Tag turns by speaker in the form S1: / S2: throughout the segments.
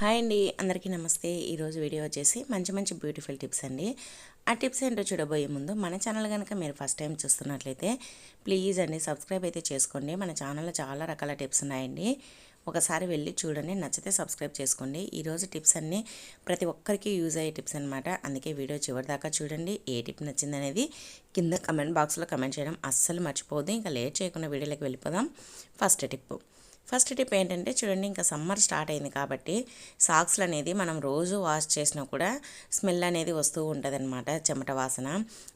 S1: Hi అండి అందరికీ నమస్తే. ఈరోజు వీడియో వచ్చేసి మంచి మంచి బ్యూటిఫుల్ టిప్స్ అండి. ఆ టిప్స్ ఏంటో చూడబోయే ముందు మన ఛానల్ కనుక మీరు ఫస్ట్ టైం చూస్తున్నట్లయితే ప్లీజ్ అండి సబ్స్క్రైబ్ అయితే చేసుకోండి. మన ఛానల్లో చాలా రకాల టిప్స్ ఉన్నాయండి. ఒకసారి వెళ్ళి చూడండి నచ్చితే సబ్స్క్రైబ్ చేసుకోండి. ఈరోజు టిప్స్ అన్నీ ప్రతి ఒక్కరికి యూజ్ అయ్యే టిప్స్ అనమాట అందుకే వీడియో చివరి దాకా చూడండి. ఏ టిప్ నచ్చిందనేది కింద కమెంట్ బాక్స్లో కమెంట్ చేయడం అస్సలు మర్చిపోదు ఇంకా లేట్ చేయకుండా వీడియోలోకి వెళ్ళిపోదాం. ఫస్ట్ టిప్ ఫస్ట్ టిప్ ఏంటంటే చూడండి ఇంకా సమ్మర్ స్టార్ట్ అయింది కాబట్టి సాక్స్లు అనేది మనం రోజు వాష్ చేసినా కూడా స్మెల్ అనేది వస్తూ ఉంటుంది అనమాట చెమట వాసన.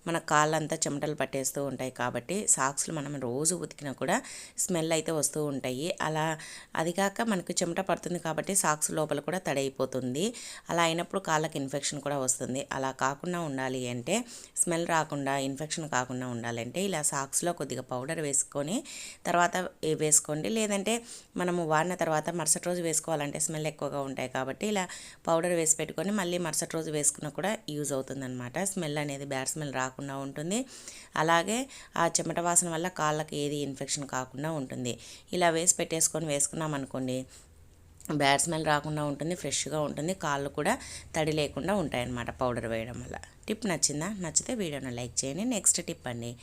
S1: మన కాళ్ళంతా చెమటలు పట్టేస్తూ ఉంటాయి కాబట్టి సాక్స్లు మనం రోజు ఉతికినా కూడా స్మెల్ అయితే వస్తూ ఉంటాయి. అలా అది కాక మనకు చెమట పడుతుంది కాబట్టి సాక్స్ లోపల కూడా తడైపోతుంది. అలా అయినప్పుడు కాళ్ళకి ఇన్ఫెక్షన్ కూడా వస్తుంది. అలా కాకుండా ఉండాలి అంటే స్మెల్ రాకుండా ఇన్ఫెక్షన్ కాకుండా ఉండాలంటే ఇలా సాక్స్లో కొద్దిగా పౌడర్ వేసుకొని తర్వాత వేసుకోండి లేదంటే మనము వాడిన తర్వాత మరుసటి రోజు వేసుకోవాలంటే స్మెల్ ఎక్కువగా ఉంటాయి కాబట్టి ఇలా పౌడర్ వేసి పెట్టుకొని మళ్ళీ మరుసటి రోజు వేసుకున్నా కూడా యూజ్ అవుతుందన్నమాట. స్మెల్ అనేది బ్యాడ్ స్మెల్ రాకుండా ఉంటుంది. అలాగే ఆ చెమట వాసన వల్ల కాళ్ళకి ఏది ఇన్ఫెక్షన్ కాకుండా ఉంటుంది. ఇలా వేసి పెట్టేసుకొని వేసుకున్నాం అనుకోండి బ్యాడ్ స్మెల్ రాకుండా ఉంటుంది ఫ్రెష్గా ఉంటుంది కాళ్ళు కూడా తడి లేకుండా ఉంటాయన్నమాట పౌడర్ వేయడం వల్ల. టిప్ నచ్చిందా? నచ్చితే వీడియోను లైక్ చేయండి. నెక్స్ట్ టిప్ అండి.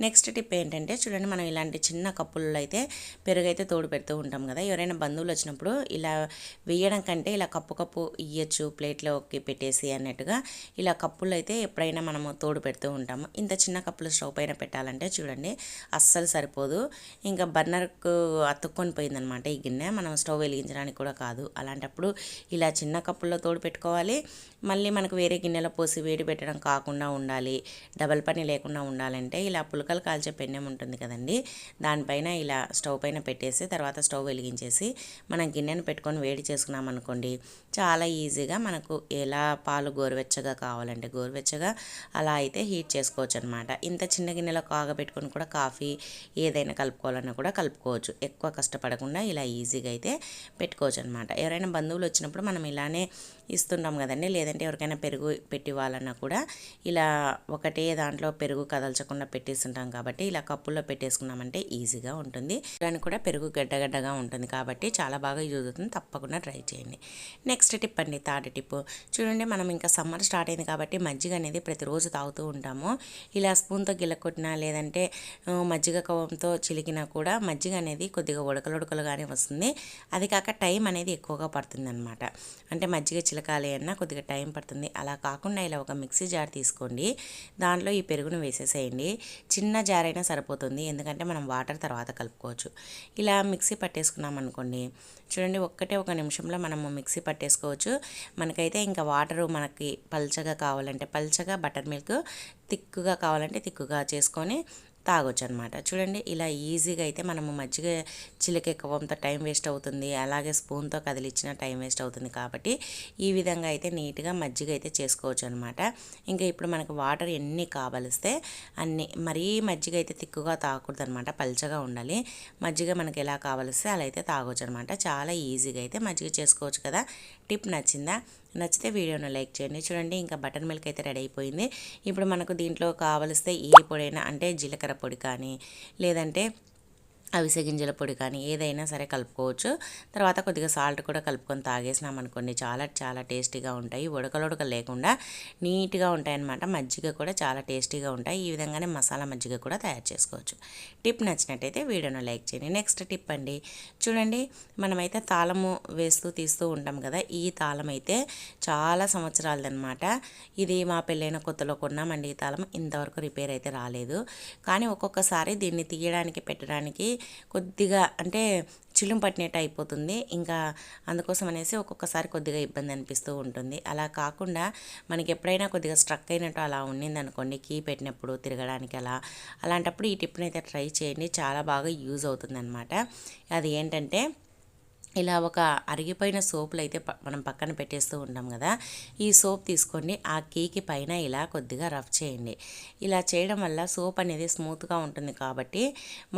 S1: నెక్స్ట్ టిప్ ఏంటంటే చూడండి మనం ఇలాంటి చిన్న కప్పుల్లో అయితే పెరుగు అయితే తోడు పెడుతూ ఉంటాం కదా. ఎవరైనా బంధువులు వచ్చినప్పుడు ఇలా వేయడం కంటే ఇలా కప్పు కప్పు ఇయ్యచ్చు ప్లేట్లోకి పెట్టేసి అన్నట్టుగా ఇలా కప్పులు అయితే ఎప్పుడైనా మనము తోడు పెడుతూ ఉంటాము. ఇంత చిన్న కప్పులు స్టవ్ పైన పెట్టాలంటే చూడండి అస్సలు సరిపోదు. ఇంకా బర్నర్కు అతుక్కొని పోయిందనమాట ఈ గిన్నె. మనం స్టవ్ వెలిగించడానికి కూడా కాదు. అలాంటప్పుడు ఇలా చిన్న కప్పుల్లో తోడు పెట్టుకోవాలి. మళ్ళీ మనకు వేరే గిన్నెలో పోసి వేడి పెట్టడం కాకుండా ఉండాలి. డబల్ పని లేకుండా ఉండాలంటే ఇలా పులకలు కాల్చే పెన్నెం ఉంటుంది కదండి. దానిపైన ఇలా స్టవ్ పైన పెట్టేసి తర్వాత స్టవ్ వెలిగించేసి మనం గిన్నెను పెట్టుకొని వేడి చేసుకున్నాం అనుకోండి చాలా ఈజీగా మనకు ఎలా పాలు గోరువెచ్చగా కావాలంటే గోరువెచ్చగా అలా అయితే హీట్ చేసుకోవచ్చు అనమాట ఇంత చిన్న గిన్నెలో కాగబెట్టుకొని కూడా కాఫీ ఏదైనా కలుపుకోవాలన్నా కూడా కలుపుకోవచ్చు. ఎక్కువ కష్టపడకుండా ఇలా ఈజీగా అయితే పెట్టుకోవచ్చు. అనమాట ఎవరైనా బంధువులు వచ్చినప్పుడు మనం ఇలానే ఇస్తుంటాం కదండి. లేదంటే ఎవరికైనా పెరుగు పెట్టి వాళ్ళన్నా కూడా ఇలా ఒకటే దాంట్లో పెరుగు కదల్చకుండా పెట్టేస్తుంటాం కాబట్టి ఇలా కప్పుల్లో పెట్టేసుకున్నామంటే ఈజీగా ఉంటుంది. దానికి కూడా పెరుగు గడ్డగడ్డగా ఉంటుంది కాబట్టి చాలా బాగా యూజ్ అవుతుంది. తప్పకుండా ట్రై చేయండి. నెక్స్ట్ టిప్ అండి థర్డ్ టిప్. చూడండి మనం ఇంకా సమ్మర్ స్టార్ట్ అయింది కాబట్టి మజ్జిగ అనేది ప్రతిరోజు తాగుతూ ఉంటాము. ఇలా స్పూన్తో గిలకొట్టినా లేదంటే మజ్జిగ కవంతో చిలికినా కూడా మజ్జిగ అనేది కొద్దిగా ఉడకలుడకలుగానే వస్తుంది. అది కాక టైం అనేది ఎక్కువగా పడుతుంది అనమాట అంటే మజ్జిగ చిలకాలి అన్నా కొద్దిగా టైం పడుతుంది. అలా కాకుండా ఇలా ఒక మిక్సీ జార్ తీసుకోండి. దాంట్లో ఈ పెరుగును వేసేసేయండి. చిన్న జార్ అయినా సరిపోతుంది. ఎందుకంటే మనం వాటర్ తర్వాత కలుపుకోవచ్చు. ఇలా మిక్సీ పట్టేసుకున్నాం అనుకోండి. చూడండి ఒక్కటే ఒక నిమిషంలో మనము మిక్సీ పట్టేసుకోవచ్చు. మనకైతే ఇంకా వాటరు మనకి పల్చగా కావాలంటే పల్చగా బటర్ మిల్క్ తిక్కుగా కావాలంటే తిక్కుగా చేసుకొని తాగొచ్చు అనమాట చూడండి ఇలా ఈజీగా అయితే మనము మజ్జిగ చిలకెక్కవంతో టైం వేస్ట్ అవుతుంది. అలాగే స్పూన్తో కదిలిచ్చిన టైం వేస్ట్ అవుతుంది కాబట్టి ఈ విధంగా అయితే నీట్గా మజ్జిగ అయితే చేసుకోవచ్చు అనమాట ఇంకా ఇప్పుడు మనకు వాటర్ ఎన్ని కావలిస్తే అన్ని మరీ మజ్జిగ అయితే తిక్కుగా తాగకూడదు అనమాట పల్చగా ఉండాలి. మజ్జిగ మనకి ఎలా కావలిస్తే అలా అయితే తాగొచ్చు అనమాట చాలా ఈజీగా అయితే మజ్జిగ చేసుకోవచ్చు కదా. టిప్ నచ్చిందా? నచ్చితే వీడియోను లైక్ చేయండి. చూడండి ఇంకా బటర్ మిల్క్ అయితే రెడీ అయిపోయింది. ఇప్పుడు మనకు దీంట్లో కావలిస్తే ఏ పొడైనా అంటే జీలకర్ర పొడి కానీ లేదంటే అవిసె గింజల పొడి కానీ ఏదైనా సరే కలుపుకోవచ్చు. తర్వాత కొద్దిగా సాల్ట్ కూడా కలుపుకొని తాగేసినాం అనుకోండి. చాలా చాలా టేస్టీగా ఉంటాయి. ఉడకలుడక లేకుండా నీట్గా ఉంటాయన్నమాట. మజ్జిగ కూడా చాలా టేస్టీగా ఉంటాయి. ఈ విధంగానే మసాలా మజ్జిగ కూడా తయారు చేసుకోవచ్చు. టిప్ నచ్చినట్టయితే వీడియోను లైక్ చేయండి. నెక్స్ట్ టిప్ అండి. చూడండి మనమైతే తాళము వేస్తూ తీస్తూ ఉంటాం కదా. ఈ తాళం అయితే చాలా సంవత్సరాలదనమాట ఇది మా పెళ్ళైన కొత్తలో కొన్నామండి ఈ తాళం. ఇంతవరకు రిపేర్ అయితే రాలేదు. కానీ ఒక్కొక్కసారి దీన్ని తీయడానికి పెట్టడానికి కొద్దిగా అంటే చిలుం పట్టినట్టు అయిపోతుంది. ఇంకా అందుకోసం అనేసి ఒక్కొక్కసారి కొద్దిగా ఇబ్బంది అనిపిస్తూ ఉంటుంది. అలా కాకుండా మనకి ఎప్పుడైనా కొద్దిగా స్ట్రక్ అయినట్టు అలా ఉండింది అనుకోండి కీ పెట్టినప్పుడు తిరగడానికి అలా అలాంటప్పుడు ఈ టిప్ని అయితే ట్రై చేయండి. చాలా బాగా యూజ్ అవుతుంది అది ఏంటంటే ఇలా ఒక అరిగిపోయిన సోపులు అయితే మనం పక్కన పెట్టేస్తూ ఉంటాం కదా ఈ సోప్ తీసుకోండి. ఆ కేకి పైన ఇలా కొద్దిగా రఫ్ చేయండి. ఇలా చేయడం వల్ల సోప్ అనేది స్మూత్గా ఉంటుంది కాబట్టి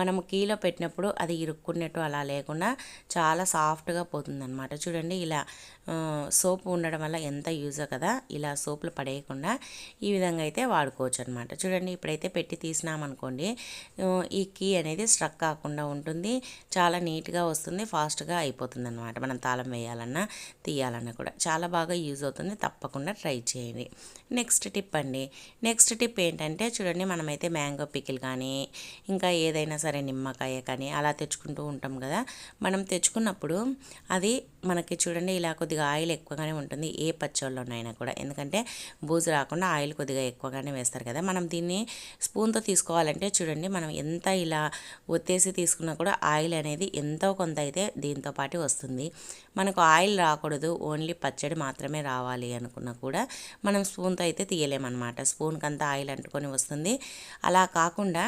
S1: మనము కీలో పెట్టినప్పుడు అది ఇరుక్కున్నట్టు అలా లేకుండా చాలా సాఫ్ట్గా పోతుందన్నమాట. చూడండి ఇలా సోప్ ఉండడం వల్ల ఎంత యూజ్ కదా ఇలా సోపులు పడేయకుండా ఈ విధంగా అయితే వాడుకోవచ్చు అనమాట చూడండి ఇప్పుడైతే పెట్టి తీసినామనుకోండి ఈ కీ అనేది స్ట్రక్ కాకుండా ఉంటుంది చాలా నీట్గా వస్తుంది ఫాస్ట్గా అయిపోతుంది సరిపోతుంది అనమాట మనం తాళం వేయాలన్నా తీయాలన్నా కూడా. చాలా బాగా యూజ్ అవుతుంది. తప్పకుండా ట్రై చేయండి. నెక్స్ట్ టిప్ అండి. నెక్స్ట్ టిప్ ఏంటంటే చూడండి మనమైతే మ్యాంగో పికిల్ కానీ ఇంకా ఏదైనా సరే నిమ్మకాయ కానీ అలా తెచ్చుకుంటూ ఉంటాం కదా. మనం తెచ్చుకున్నప్పుడు అది మనకి చూడండి ఇలా కొద్దిగా ఆయిల్ ఎక్కువగానే ఉంటుంది ఏ పచ్చళ్ళలోనైనా కూడా. ఎందుకంటే బూజు రాకుండా ఆయిల్ కొద్దిగా ఎక్కువగానే వేస్తారు కదా. మనం దీన్ని స్పూన్తో తీసుకోవాలంటే చూడండి మనం ఎంత ఇలా ఒత్తేసి తీసుకున్నా కూడా ఆయిల్ అనేది ఎంతో కొంత అయితే దీంతో పాటు వస్తుంది. మనకు ఆయిల్ రాకూడదు ఓన్లీ పచ్చడి మాత్రమే రావాలి అనుకున్నా కూడా మనం స్పూన్తో అయితే తీయలేమన్నమాట. స్పూన్కి అంతా ఆయిల్ అంటుకొని వస్తుంది. అలా కాకుండా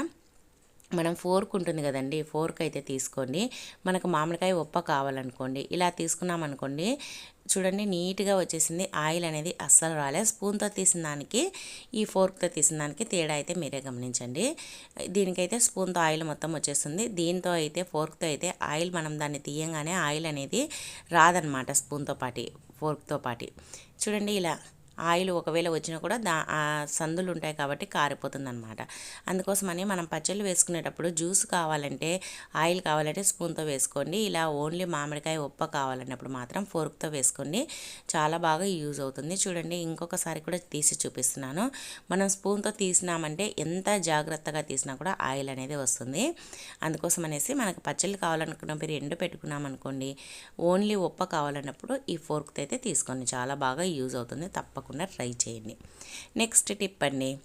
S1: మనం ఫోర్క్ ఉంటుంది కదండి ఫోర్క్ అయితే తీసుకోండి. మనకు మామిడికాయ ఉప్ప కావాలనుకోండి ఇలా తీసుకున్నామనుకోండి చూడండి నీట్గా వచ్చేసింది. ఆయిల్ అనేది అస్సలు రాలే స్పూన్తో తీసిన దానికి ఈ ఫోర్క్తో తీసిన దానికి తేడా అయితే మీరే గమనించండి. దీనికైతే స్పూన్తో ఆయిల్ మొత్తం వచ్చేస్తుంది. దీంతో అయితే ఫోర్క్తో అయితే ఆయిల్ మనం దాన్ని తీయంగానే ఆయిల్ అనేది రాదనమాట స్పూన్తో పాటి ఫోర్క్తో పాటి. చూడండి ఇలా ఆయిల్ ఒకవేళ వచ్చినా కూడా దా ఆ సందులు ఉంటాయి కాబట్టి కారిపోతుంది అనమాట అందుకోసమని మనం పచ్చళ్ళు వేసుకునేటప్పుడు జ్యూస్ కావాలంటే ఆయిల్ కావాలంటే స్పూన్తో వేసుకోండి. ఇలా ఓన్లీ మామిడికాయ ఉప్ప కావాలన్నప్పుడు మాత్రం ఫోర్క్తో వేసుకోండి. చాలా బాగా యూజ్ అవుతుంది. చూడండి ఇంకొకసారి కూడా తీసి చూపిస్తున్నాను. మనం స్పూన్తో తీసినామంటే ఎంత జాగ్రత్తగా తీసినా కూడా ఆయిల్ అనేది వస్తుంది. అందుకోసం అనేసి మనకు పచ్చళ్ళు కావాలనుకున్నప్పుడు ఎండు పెట్టుకున్నాం అనుకోండి ఓన్లీ ఉప్ప కావాలన్నప్పుడు ఈ ఫోర్క్తో అయితే తీసుకోండి. చాలా బాగా యూజ్ అవుతుంది తప్పకుండా. ట్రై చేయండి. నెక్స్ట్ టిప్ అండి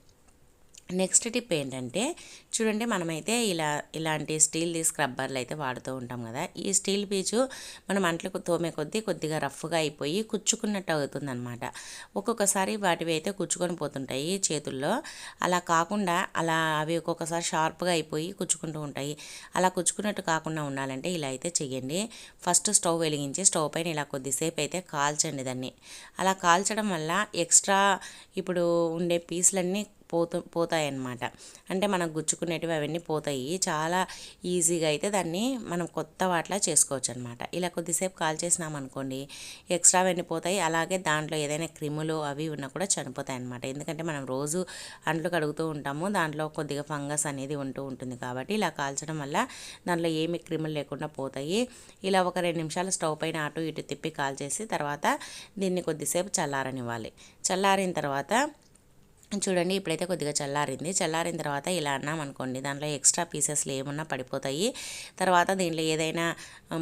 S1: నెక్స్ట్ టిప్ ఏంటంటే చూడండి మనమైతే ఇలా ఇలాంటి స్టీల్ది స్క్రబ్బర్లు అయితే వాడుతూ ఉంటాం కదా. ఈ స్టీల్ పీచు మనం అంట్లకు తోమే కొద్దీ కొద్దిగా రఫ్గా అయిపోయి కుచ్చుకున్నట్టు అవుతుందన్నమాట. ఒక్కొక్కసారి వాటివి అయితే కుచ్చుకొని పోతుంటాయి చేతుల్లో. అలా కాకుండా అలా అవి ఒక్కొక్కసారి షార్ప్గా అయిపోయి కుచ్చుకుంటూ ఉంటాయి. అలా కుచ్చుకున్నట్టు కాకుండా ఉండాలంటే ఇలా అయితే చెయ్యండి. ఫస్ట్ స్టవ్ వెలిగించి స్టవ్ పైన ఇలా కొద్దిసేపు అయితే కాల్చండి దాన్ని. అలా కాల్చడం వల్ల ఎక్స్ట్రా ఇప్పుడు ఉండే పీసులన్నీ పోతూ పోతాయన్నమాట. అంటే మనం గుచ్చుకునేటివి అవన్నీ పోతాయి. చాలా ఈజీగా అయితే దాన్ని మనం కొత్త వాటిలా చేసుకోవచ్చు అనమాట ఇలా కొద్దిసేపు కాల్ చేసినాం అనుకోండి ఎక్స్ట్రా అవన్నీ పోతాయి. అలాగే దాంట్లో ఏదైనా క్రిములు అవి ఉన్నా కూడా చనిపోతాయి అనమాట ఎందుకంటే మనం రోజు అంట్లు కడుగుతూ ఉంటాము. దాంట్లో కొద్దిగా ఫంగస్ అనేది ఉంటూ ఉంటుంది కాబట్టి ఇలా కాల్చడం వల్ల దాంట్లో ఏమి క్రిములు లేకుండా పోతాయి. ఇలా ఒక రెండు నిమిషాలు స్టవ్ పైన అటు ఇటు తిప్పి కాల్చేసి తర్వాత దీన్ని కొద్దిసేపు చల్లారనివ్వాలి. చల్లారిన తర్వాత చూడండి ఇప్పుడైతే కొద్దిగా చల్లారింది. చల్లారిన తర్వాత ఇలా అన్నాం అనుకోండి దాంట్లో ఎక్స్ట్రా పీసెస్లు ఏమన్నా పడిపోతాయి. తర్వాత దీంట్లో ఏదైనా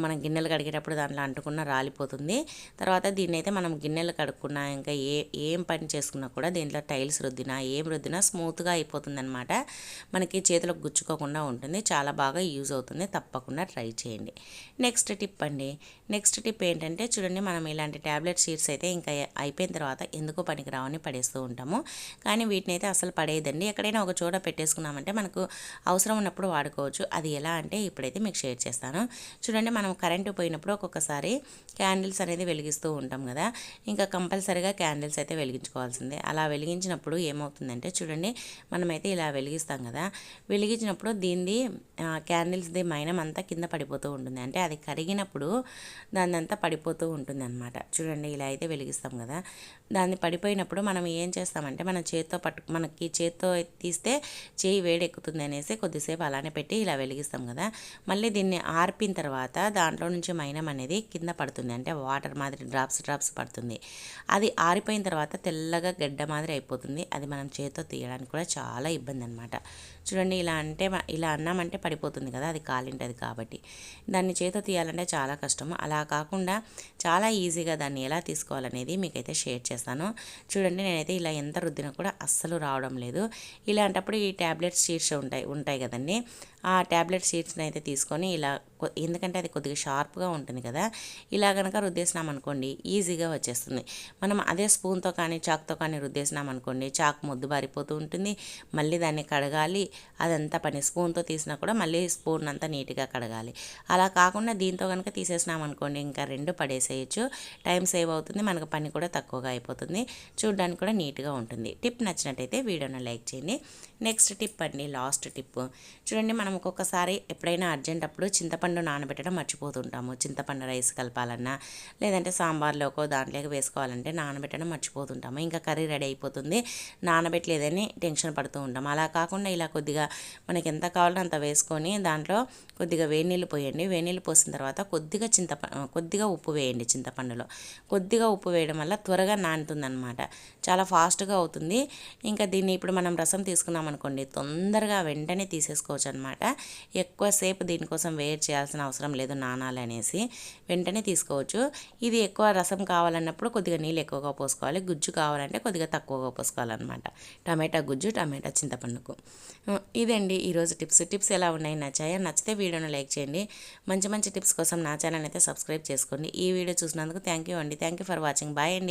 S1: మనం గిన్నెలు కడిగేటప్పుడు దాంట్లో అంటుకున్న రాలిపోతుంది. తర్వాత దీన్ని అయితే మనం గిన్నెలు కడుక్కున్నా ఇంకా ఏ ఏం పని చేసుకున్నా కూడా దీంట్లో టైల్స్ రుద్దినా ఏం రుద్దినా స్మూత్గా అయిపోతుందనమాట మనకి చేతులకు గుచ్చుకోకుండా ఉంటుంది. చాలా బాగా యూజ్ అవుతుంది. తప్పకుండా ట్రై చేయండి. నెక్స్ట్ టిప్ అండి. నెక్స్ట్ టిప్ ఏంటంటే చూడండి మనం ఇలాంటి ట్యాబ్లెట్ షీట్స్ అయితే ఇంకా అయిపోయిన తర్వాత ఎందుకో పనికి రావని పడేస్తూ ఉంటాము. కానీ కానీ వీటిని అయితే అసలు పడేయదండి. ఎక్కడైనా ఒక చోట పెట్టేసుకున్నామంటే మనకు అవసరం ఉన్నప్పుడు వాడుకోవచ్చు. అది ఎలా అంటే ఇప్పుడైతే మీకు షేర్ చేస్తాను. చూడండి మనం కరెంటు పోయినప్పుడు ఒక్కొక్కసారి క్యాండిల్స్ అనేది వెలిగిస్తూ ఉంటాం కదా. ఇంకా కంపల్సరీగా క్యాండిల్స్ అయితే వెలిగించుకోవాల్సిందే. అలా వెలిగించినప్పుడు ఏమవుతుందంటే చూడండి మనమైతే ఇలా వెలిగిస్తాం కదా. వెలిగించినప్పుడు దీనిది క్యాండిల్స్ది మైనం అంతా కింద పడిపోతూ ఉంటుంది. అంటే అది కరిగినప్పుడు దాని అంతా పడిపోతూ ఉంటుంది అనమాట చూడండి ఇలా అయితే వెలిగిస్తాం కదా. దాన్ని పడిపోయినప్పుడు మనం ఏం చేస్తామంటే మన చేతి చేతితో పట్టు మనకి చేత్తో తీస్తే చేయి వేడెక్కుతుంది అనేసి కొద్దిసేపు అలానే పెట్టి ఇలా వెలిగిస్తాం కదా. మళ్ళీ దీన్ని ఆర్పిన తర్వాత దాంట్లో నుంచి మైనం అనేది కింద పడుతుంది. అంటే వాటర్ మాదిరి డ్రాప్స్ డ్రాప్స్ పడుతుంది. అది ఆరిపోయిన తర్వాత తెల్లగా గడ్డ మాదిరి అయిపోతుంది. అది మనం చేత్తో తీయడానికి కూడా చాలా ఇబ్బంది అనమాట చూడండి ఇలా అంటే ఇలా అన్నామంటే పడిపోతుంది కదా అది కాలింటది కాబట్టి. దాన్ని చేతితో తీయాలంటే చాలా కష్టము అలా కాకుండా చాలా ఈజీగా దాన్ని ఎలా తీసుకోవాలనేది మీకైతే షేర్ చేస్తాను. చూడండి నేనైతే ఇలా ఎంత రుద్దినా కూడా అస్సలు రావడం లేదు. ఇలాంటప్పుడు ఈ ట్యాబ్లెట్ షీట్స్ ఉంటాయి ఉంటాయి కదండి. ఆ ట్యాబ్లెట్ షీట్స్ని అయితే తీసుకొని ఇలా ఎందుకంటే అది కొద్దిగా షార్ప్గా ఉంటుంది కదా ఇలా కనుక రుద్దేసినాం అనుకోండి ఈజీగా వచ్చేస్తుంది. మనం అదే స్పూన్తో కానీ చాక్తో కానీ రుద్దేసినాం అనుకోండి చాక్ ముద్దు బారిపోతూ ఉంటుంది. మళ్ళీ దాన్ని కడగాలి అదంతా పని స్పూన్తో తీసినా కూడా మళ్ళీ స్పూన్ అంతా నీట్గా కడగాలి. అలా కాకుండా దీంతో కనుక తీసేసినాం అనుకోండి ఇంకా రెండు పడేసేయచ్చు. టైం సేవ్ అవుతుంది మనకు పని కూడా తక్కువగా అయిపోతుంది. చూడడానికి కూడా నీట్గా ఉంటుంది. టిప్ నచ్చినట్టయితే వీడియోను లైక్ చేయండి. నెక్స్ట్ టిప్ అండి లాస్ట్ టిప్. చూడండి మనం ఒక్కొక్కసారి ఎప్పుడైనా అర్జెంట్ అప్పుడు చింతపండు చింతపండు నానబెట్టడం మర్చిపోతుంటాము. చింతపండు రైస్ కలపాలన్నా లేదంటే సాంబార్లోకో దాంట్లోకి వేసుకోవాలంటే నానబెట్టడం మర్చిపోతుంటాము. ఇంకా కర్రీ రెడీ అయిపోతుంది. నానబెట్టలేదని టెన్షన్ పడుతూ ఉంటాం అలా కాకుండా ఇలా కొద్దిగా మనకి ఎంత కావాలో అంత వేసుకొని దాంట్లో కొద్దిగా వేడి నీళ్ళు పోయండి. వేడి నీళ్ళు పోసిన తర్వాత కొద్దిగా చింత కొద్దిగా ఉప్పు వేయండి చింతపండులో. కొద్దిగా ఉప్పు వేయడం వల్ల త్వరగా నానుతుందన్నమాట. చాలా ఫాస్ట్గా అవుతుంది. ఇంకా దీన్ని ఇప్పుడు మనం రసం తీసుకున్నాం అనుకోండి తొందరగా వెంటనే తీసేసుకోవచ్చు అనమాట ఎక్కువసేపు దీనికోసం వేట్ చేయాల్సిన అవసరం లేదు నానాలి అనేసి వెంటనే తీసుకోవచ్చు. ఇది ఎక్కువ రసం కావాలన్నప్పుడు కొద్దిగా నీళ్ళు ఎక్కువగా పోసుకోవాలి. గుజ్జు కావాలంటే కొద్దిగా తక్కువగా పోసుకోవాలన్నమాట. టమాటా గుజ్జు టమాటా చింతపండుకు. ఇదండి ఈరోజు టిప్స్. టిప్స్ ఎలా ఉన్నాయి? నచ్చాయా? నచ్చితే వీడియోను లైక్ చేయండి. మంచి మంచి టిప్స్ కోసం నా ఛానల్ అయితే సబ్స్క్రైబ్ చేసుకోండి. ఈ వీడియో చూసినందుకు థ్యాంక్ యూ అండి. Thank you for watching. Bye అండి.